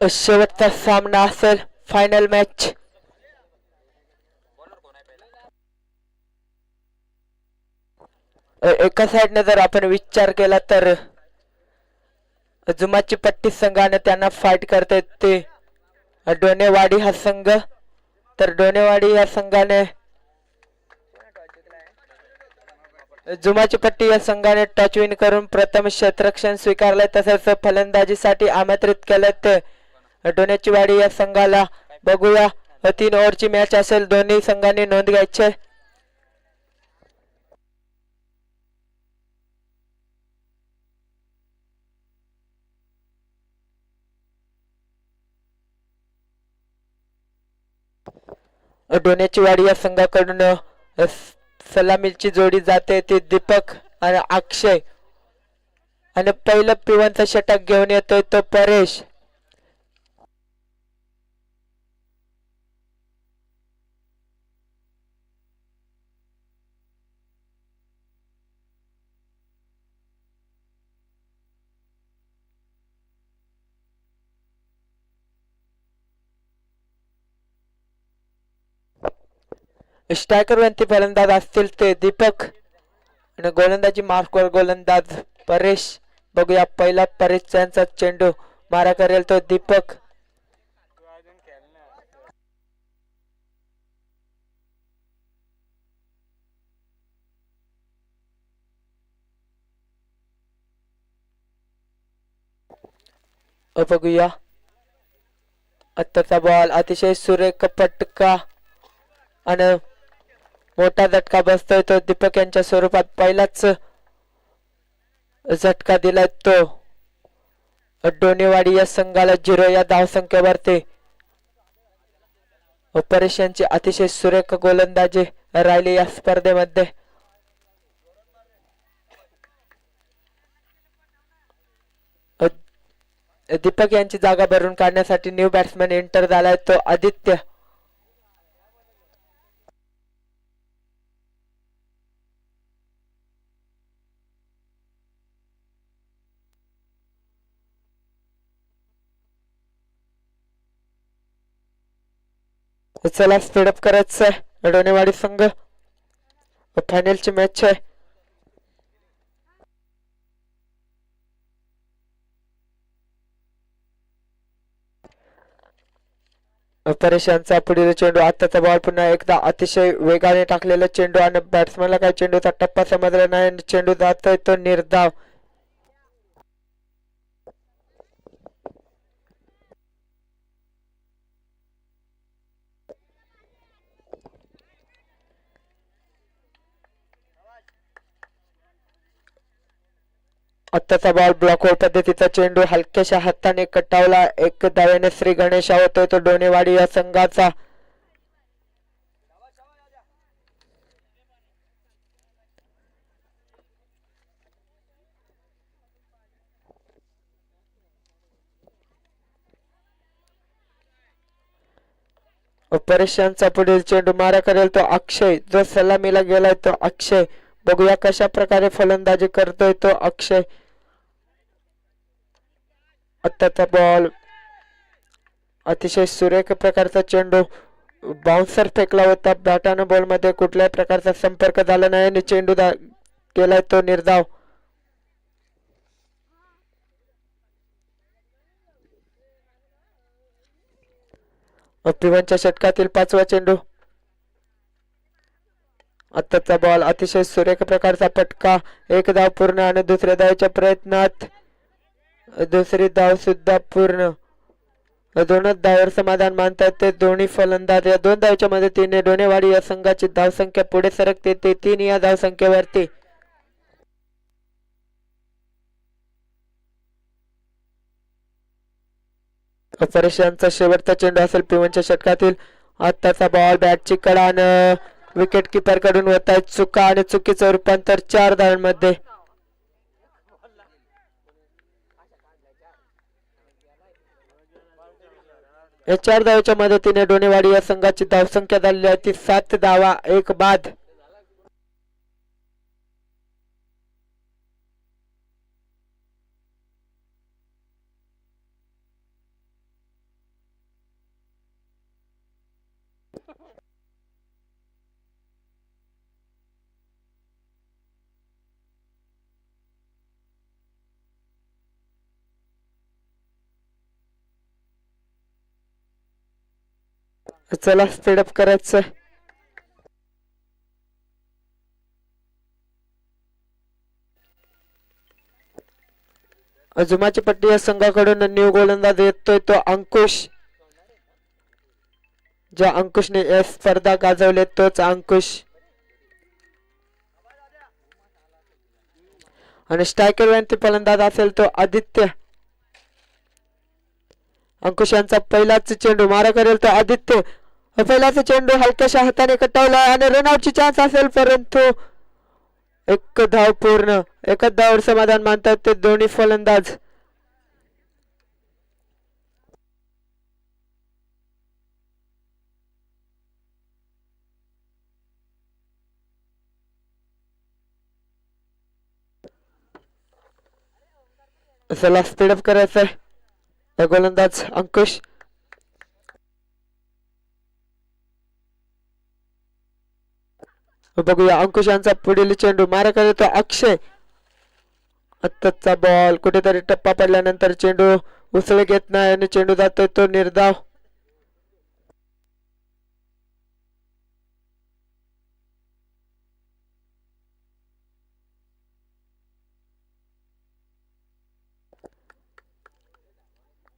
शेवटचा सामना असेल फायनल मॅच एका साईडने जर आपण विचार केला तर जुमाची पट्टी संघाने त्यांना फाईट करता ते डोनेवाडी हा संघ. तर डोनेवाडी या संघाने जुमाची पट्टी या संघाने टच विन करून प्रथम क्षेत्रक्षण स्वीकारले तसेच फलंदाजीसाठी आमंत्रित केले ते. डोण्याची वाडी या संघाला बघूया. तीन ओव्हरची मॅच असेल दोन्ही संघांनी नोंद घ्यायचे डोण्याची वाडी या संघाकडून सलामीची जोडी जाते ती दीपक आणि अक्षय. आणि पहिलं पिवंत षटक घेऊन येतोय तो परेश. स्ट्रायकरवरती फलंदाज असतील ते दीपक आणि गोलंदाजी मार्कवर गोलंदाज परेश. बघूया पहिला परेश यांचा चेंडू मारा करेल तो दीपक. बघूया. आत्ताचा बॉल अतिशय सुरेख पटका आणि मोठा झटका बसतोय तो दीपक यांच्या स्वरूपात. पहिलाच झटका दिलाय तो. डोनेवाडी या संघाला झिरो या धावसंख्येवरती परेश यांची अतिशय सुरेख गोलंदाजी राहिली या स्पर्धेमध्ये. दीपक यांची जागा भरून काढण्यासाठी न्यू बॅट्समॅन एंटर झालाय तो आदित्य. चला स्पीडअप करायचं आहे. डोनेवाडी संघ. फायनलची मॅच आहे. परेशानचा पुढील चेंडू आत्ताचा बॉल पुन्हा एकदा अतिशय वेगाने टाकलेला चेंडू आणि बॅट्समॅनला काय चेंडूचा टप्पा समजला नाही आणि चेंडू जातोय तो निर्धाव. आत्ताचा बॉल ब्लॉक होत पद्धतीचा चेंडू हलक्याशा हाताने कटावला. एक धाव्याने श्री गणेश होतोय तो डोनेवाडी या संघाचा. परेशांचा पुढील चेंडू मारा करेल तो अक्षय. जो सलामीला गेलाय तो अक्षय. बघूया कशा प्रकारे फलंदाजी करतोय तो अक्षय. आत्ताचा बॉल अतिशय सुरेख प्रकारचा चेंडू बाउन्सर फेकला होता. बॅटानं बॉलमध्ये कुठल्याही प्रकारचा संपर्क झाला नाही आणि चेंडू केलाय तो निर्धाव. पिवनच्या षटकातील पाचवा चेंडू. आत्ताचा बॉल अतिशय सुरेख प्रकारचा फटका एक धाव पूर्ण आणि दुसऱ्या धावच्या प्रयत्नात दुसरी धाव सुद्धा पूर्ण. दोनच धावर समाधान मानतात ते दोन्ही फलंदाज. या दोन धावच्या मदतीने डोनेवाडी या संघाची धावसंख्या पुढे सरकते ते तीन या धावसंख्येवरती. परेशांचा शेवटचा चेंडू असेल पिवनच्या षटकातील. आत्ताचा बॉल बॅटची कडा आणि विकेट किपरकडून होत आहे चुका आणि चुकीचं रूपांतर चार धावांमध्ये. या चार धावाच्या मदतीने डोनेवाडी या संघाची धावसंख्या झालेली आहे. ती सात धावा एक बाद. चला स्पीडअप करायचं. अजुमाची पट्टी या संघाकडून न्यू गोलंदाज येतोय तो अंकुश. ज्या अंकुशने या स्पर्धा गाजवले तोच अंकुश. आणि स्ट्रायकर वरती फलंदाज असेल तो आदित्य. अंकुश यांचा पहिलाच चेंडू मारा करेल तो आदित्य. पहिलाच चेंडू हलक्याशा हाताने कटावला आणि रनआउटची चान्स असेल परंतु एक धाव पूर्ण एकच धावर समाधान मानतात ते दोन्ही फलंदाज. चला स्पीडअप करायचं आहे गोलंदाज अंकुश. बघूया अंकुश यांचा पुढील चेंडू मारा करतो अक्षय. आत्ताचा बॉल कुठेतरी टप्पा पडल्यानंतर चेंडू उसळ घेत नाही आणि चेंडू जातोय तो निर्धाव.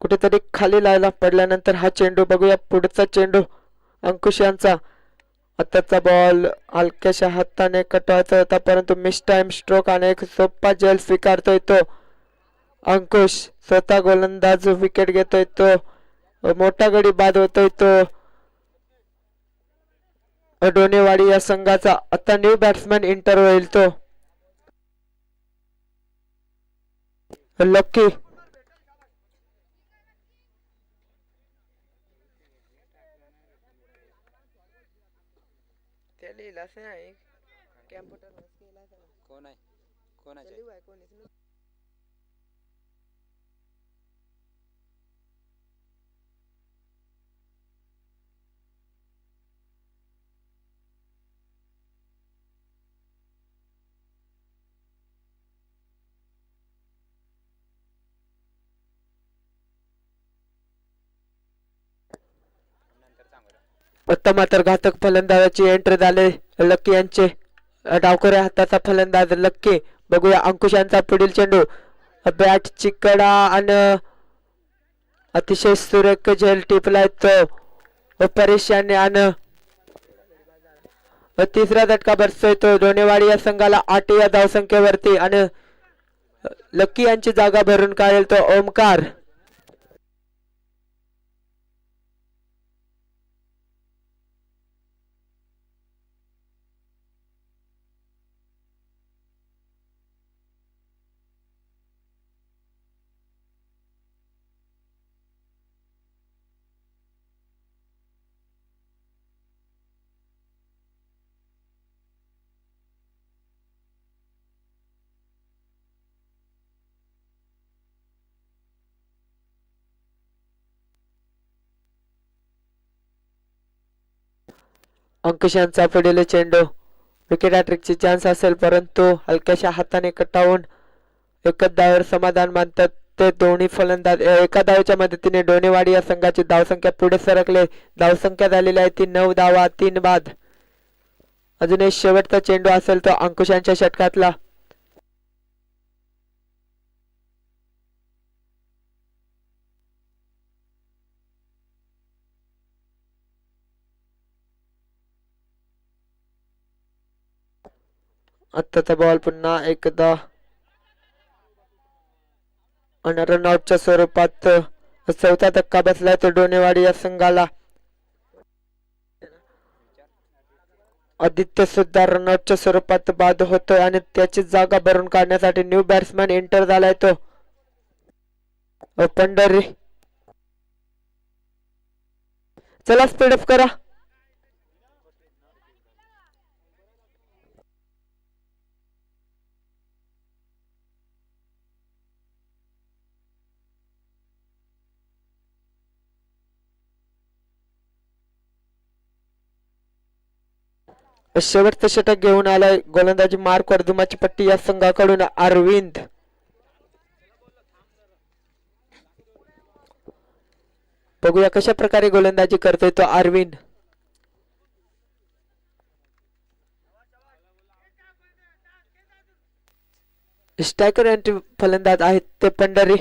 कुठेतरी खाली लायला पडल्यानंतर हा चेंडू बघूया पुढचा चेंडू अंकुश यांचा. आताचा बॉल हलक्याशा हाताने कटवायचा होता परंतु मिस टाइम स्ट्रोक आणि एक सोपा जेल स्वीकारतोय तो. अंकुश स्वतः गोलंदाज विकेट घेतोय तो. मोठा गडी बाद होतोय तो. डोनेवाडी या संघाचा आता न्यू बॅट्समॅन इंटर होईल तो. लक्की ते लिहिलाच नाही कॅम्प्युटर कोण आहे कोणाचे मात्र घातक फलंदाजाची एंट्री झाले. लक्की यांचे डावकरे हाताचा फलंदाज लक्की. बघूया अंकुश यांचा पुढील चेंडू. बॅट चिकडा आणि अतिशय सुरेख झेल टिपलाय तो. परेशाने आणि तिसरा झटका बसतोय तो दोनेवाडी या संघाला आठ या धावसंख्येवरती आणि लक्की यांची जागा भरून काढेल तो ओमकार. अंकुश यांचा पुढील चेंडू विकेट हॅट्रिकची चान्स असेल परंतु हलक्याशा हाताने कटावून एकच धावावर समाधान मानतात. ते दोन्ही फलंदाज एका धावच्या मदतीने डोनेवाडी या संघाची धावसंख्या पुढे सरकले. धावसंख्या झालेली आहे ती नऊ धावा तीन बाद. अजून एक शेवटचा चेंडू असेल तो अंकुशांच्या षटकातला. आत्ताचा बॉल पुन्हा एकदा आणि रनआउटच्या स्वरूपात चौथा धक्का बसलाय तो डोनेवाडी या संघाला. आदित्य सुद्धा रनआउटच्या स्वरूपात बाद होतोय आणि त्याची जागा भरून काढण्यासाठी न्यू बॅट्समॅन एंटर झालाय तो. पंढरी. चला स्पीडअप करा. शेवटचं षटक घेऊन आलाय गोलंदाजी मार्क वर्धुमाची पट्टी या संघाकडून अरविंद. बघूया कशा प्रकारे गोलंदाजी करतोय तो अरविंद. स्ट्रायकर यांचे फलंदाज आहेत ते पंढरी.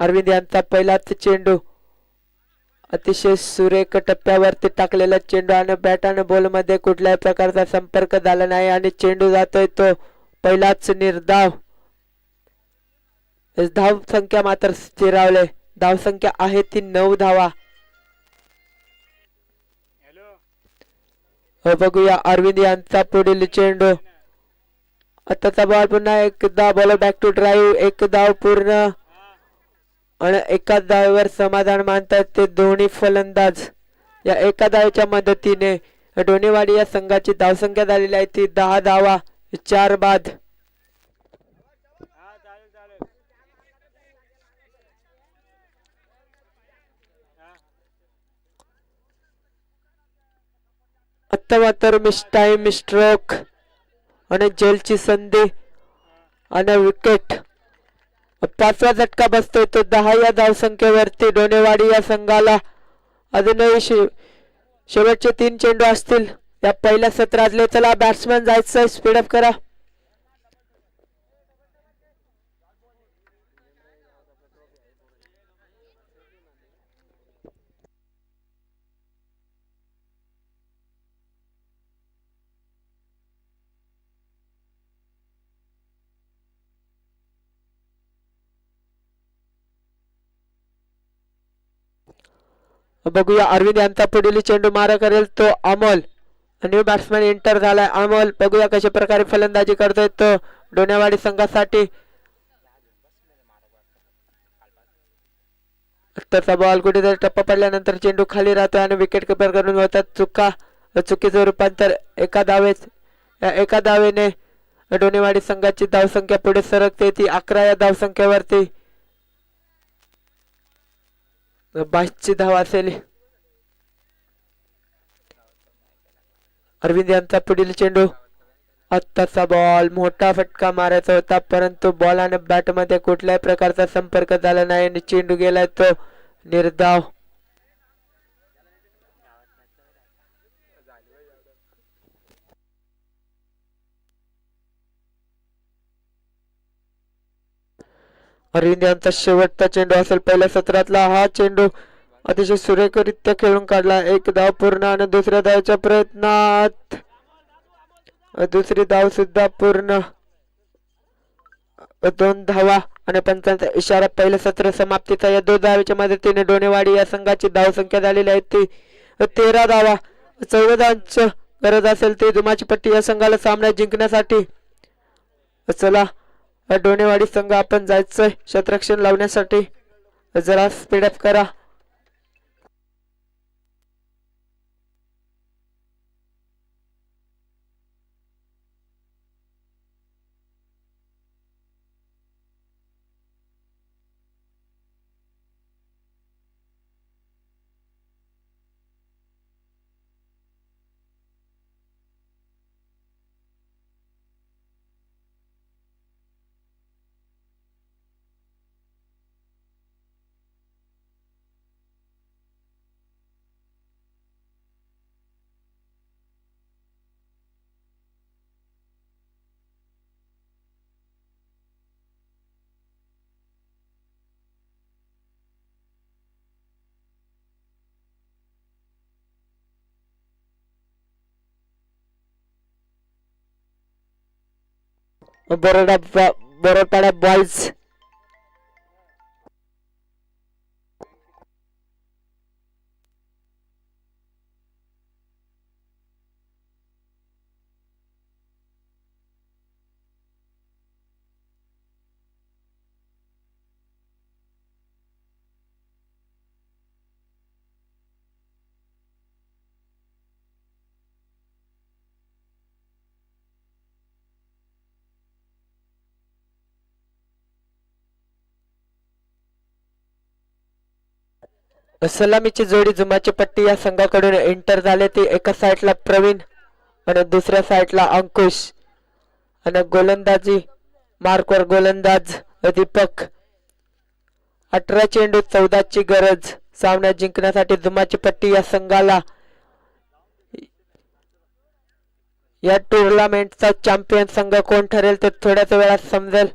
अरविंद यांचा पहिलाच चेंडू. अतिशय सुरेख टप्प्यावरती टाकलेला चेंडू आणि बॅट आणि बॉलमध्ये कुठल्याही प्रकारचा संपर्क झाला नाही आणि चेंडू जातोय तो पहिलाच निर्धाव. धाव संख्या मात्र स्थिरावले. धाव संख्या आहे ती नऊ धावा. बघूया अरविंद यांचा पुढील चेंडू. आताचा बॉल पुन्हा एकदा बॉल बॅक टू ड्राईव्ह एक धाव पूर्ण. आणि एका धावेवर समाधान मानतात ते दोन्ही फलंदाज. या एका धावेच्या मदतीने डोनेवाडी या संघाची धावसंख्या झालेली आहे. ती दहा धावा चार बाद. आता मात्र मिस टाईम स्ट्रोक आणि जेलची संधी आणि विकेट पाचवा झटका बसतोय तो दहा या धावसंख्येवरती. डोनेवाडी या संघाला अजूनही शे- शेवटचे तीन चेंडू असतील. या पहिल्या सत्रातले चला बॅट्समॅन जायचं स्पीडअप करा. बघूया. अरविंद यांचा पुढील चेंडू मारा करेल तो अमोल. न्यू बॅट्समॅन एंटर झालाय अमोल. बघूया कशा प्रकारे फलंदाजी करतोय तो डोण्यावाडी संघासाठी. त्याचा बॉल कुठेतरी टप्पा पडल्यानंतर चेंडू खाली राहतो आणि विकेट किपर करून होतात चुका. चुकीचं रूपांतर एका दावेत या एका धावेने डोनेवाडी संघाची धावसंख्या पुढे सरकते ती अकरा या धावसंख्येवरती. बाईसची धाव असेल. अरविंद यांचा पुढील चेंडू. आत्ताचा बॉल मोठा फटका मारायचा होता परंतु बॉल आणि बॅटमध्ये कुठल्याही प्रकारचा संपर्क झाला नाही आणि चेंडू गेलाय तो निर्धाव. अरविंद यांचा शेवटचा चेंडू असेल पहिल्या सत्रातला हा चेंडू अतिशय सुरेखरित्या खेळून काढला. एक धाव पूर्ण आणि दुसऱ्या धावच्या प्रयत्नात. दुसरी धाव सुद्धा पूर्ण. दोन धावा आणि पंचांचा इशारा पहिलं सत्र समाप्तीचा. या दोन धावेच्या मदतीने डोनेवाडी या संघाची धाव संख्या झालेली आहे. ती तेरा धावा. चौदा गरज असेल ते दुमाची पट्टी या संघाला सामना जिंकण्यासाठी. चला डोनेवाडी संघ आपण जायचंय. शत्ररक्षण लावण्यासाठी. जरा स्पीडअप करा. बरोडा बरोडपाडा बॉईज सलामीची जोडी जुमाची पट्टी या संघाकडून एंटर झाले. ते एका साईडला प्रवीण आणि दुसऱ्या साईडला अंकुश. आणि गोलंदाजी मार्कवर गोलंदाज दीपक अठरा चेंडू चौदाची गरज. सामना जिंकण्यासाठी जुमाची पट्टी या संघाला. या टुर्नामेंटचा चॅम्पियन संघ कोण ठरेल ते थोड्याच वेळात समजेल.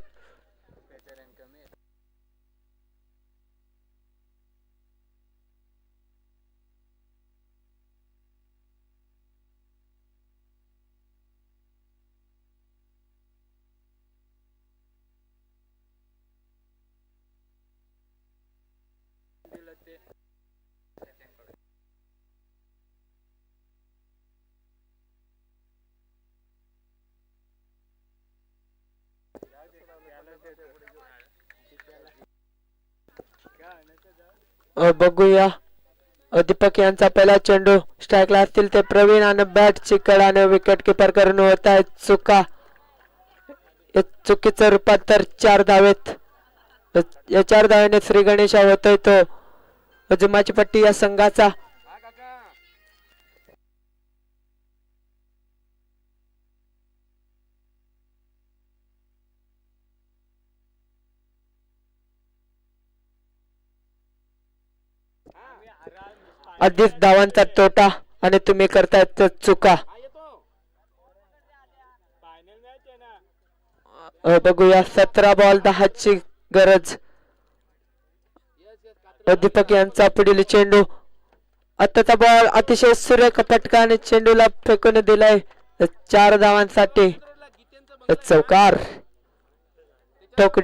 बघूया. दीपक यांचा पहिला चेंडू स्ट्राईकला असतील ते प्रवीण आणि बॅट चिकड आणि विकेट किपर करून होत आहे. चुका. चुकीचं रूपांतर चार धावेत. या चार धावेने श्री गणेशा होतोय तो. जुमाची पट्टी या संघाचा. आधीच धावांचा तोटा आणि तुम्ही करताय तर चुका. बघूया सतरा बॉल दहाची गरज. दीपक यांचा पुढील चेंडू. आताचा बॉल अतिशय सुरेख फटकाने चेंडूला फेकून दिलाय. चार धावांसाठी. चौकार. टोक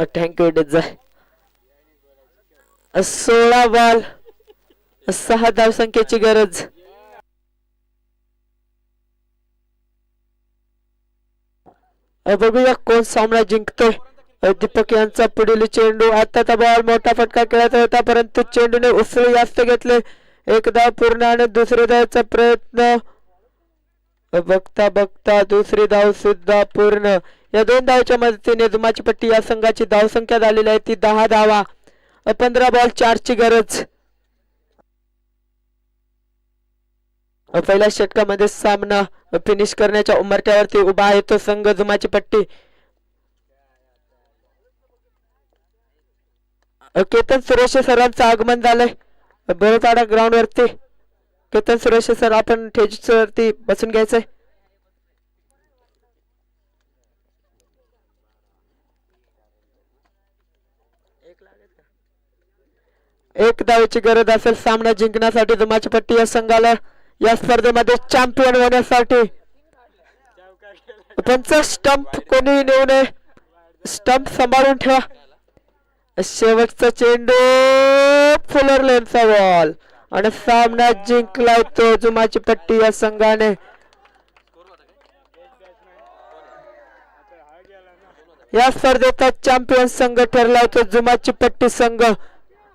थँक्यू डीजे सोळा बॉल सहा धावसंख्येची गरज बघूया कोण सामना जिंकतोय दीपक यांचा पुढील चेंडू आताचा बॉल मोठा फटका खेळायचा होता परंतु चेंडूने उसळी जास्त घेतले एक धाव पूर्ण आणि दुसरी धावचा प्रयत्न बघता बघता दुसरी धाव सुद्धा पूर्ण या दोन धावच्या मदतीने जुमाची पट्टी या संघाची धावसंख्या झालेली आहे. ती दहा धावा. पंधरा बॉल चारची गरज. पहिल्या षटकामध्ये सामना फिनिश करण्याच्या उमरट्यावरती उभा आहे तो संघ. जुमाची पट्टी. केतन सुरेश सरांचं आगमन झालंय. बरोताडा ग्राउंड वरती. केतन सुरेश सर आपण ठेज वरती बसून घ्यायचंय. एक धावेची गरज असेल सामना जिंकण्यासाठी जुमाची पट्टी या संघाला या स्पर्धेमध्ये चॅम्पियन होण्यासाठी. त्यांचा स्टंप कोणी नेऊ नये. स्टंप सांभाळून ठेवा. शेवटचा चेंडू फुलर लेनचा बॉल आणि सामना जिंकलाय तो जुमाची पट्टी या संघाने. या स्पर्धेचा चॅम्पियन संघ ठरला होतो जुमाची पट्टी संघ.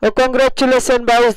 कॉंग्रॅच्युलेशन बाईज